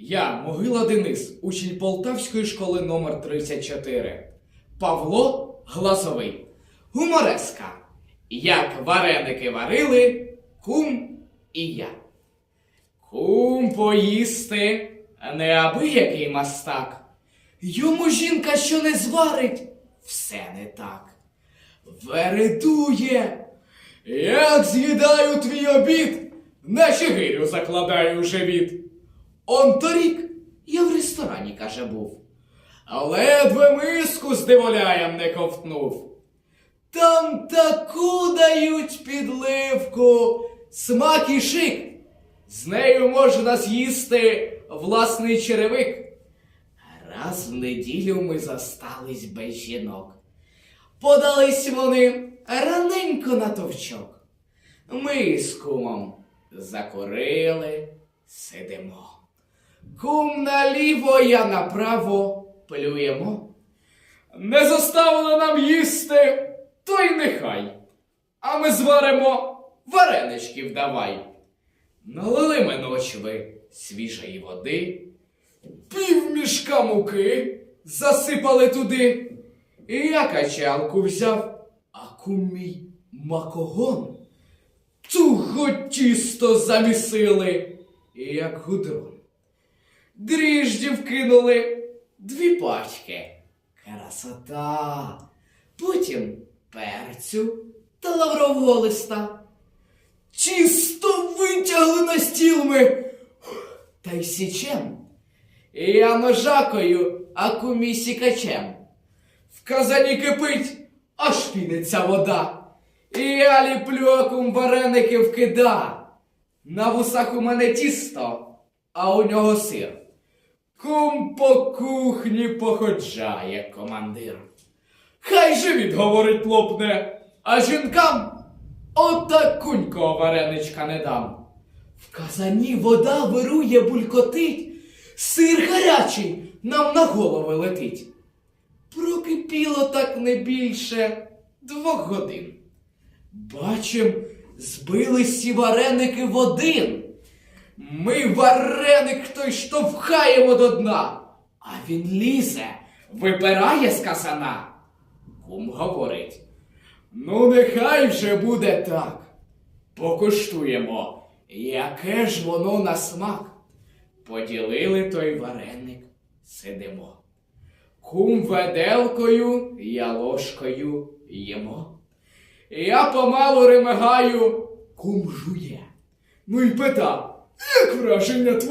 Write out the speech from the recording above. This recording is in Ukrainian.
Я, Могила Денис, учень Полтавської школи номер 34. Павло Глазовий. Гумореска. Як вареники варили, кум і я. Кум поїсти, неабиякий мастак. Йому жінка, що не зварить, все не так. Вередує. Як з'їдаю твій обід, наче гирю закладаю живіт. Он торік я в ресторані, каже, був. Ледве миску з диволяєм не ковтнув. Там таку дають підливку, смак і шик. З нею можна з'їсти власний черевик. Раз в неділю ми застались без жінок. Подались вони раненько на товчок. Ми з кумом закурили, сидимо. Кум наліво, я направо плюємо. Не заставили нам їсти, то й нехай. А ми зваримо вареничків давай. Налили ми ночви свіжої води, пів мішка муки засипали туди. І я качалку взяв, а кум мій макогон. Туго тісто замісили, як гудрон. Дріждів кинули дві пачки. Красота. Потім перцю та лаврового листа. Чисто витягли на стіл ми. Та й січем. Я ножакою, а кумі сікачем. В казані кипить, аж піниться вода. І я ліплю а кум вареники вкида. На вусах у мене тісто, а у нього сир. Кум по кухні походжає командир. Хай живіт, говорить, лопне, а жінкам отакунького вареничка не дам. В казані вода вирує, булькотить, сир гарячий нам на голови летить. Прокипіло так не більше двох годин. Бачим, збились ці вареники в один. Ми вареник той штовхаємо до дна, а він лізе, випирає з казана. Кум говорить. Ну, нехай вже буде так. Покуштуємо, яке ж воно на смак. Поділили той вареник, сидимо. Кум веделкою, я ложкою їмо. Я помалу ремигаю, кум жує. Ну й питав, як враження твоє?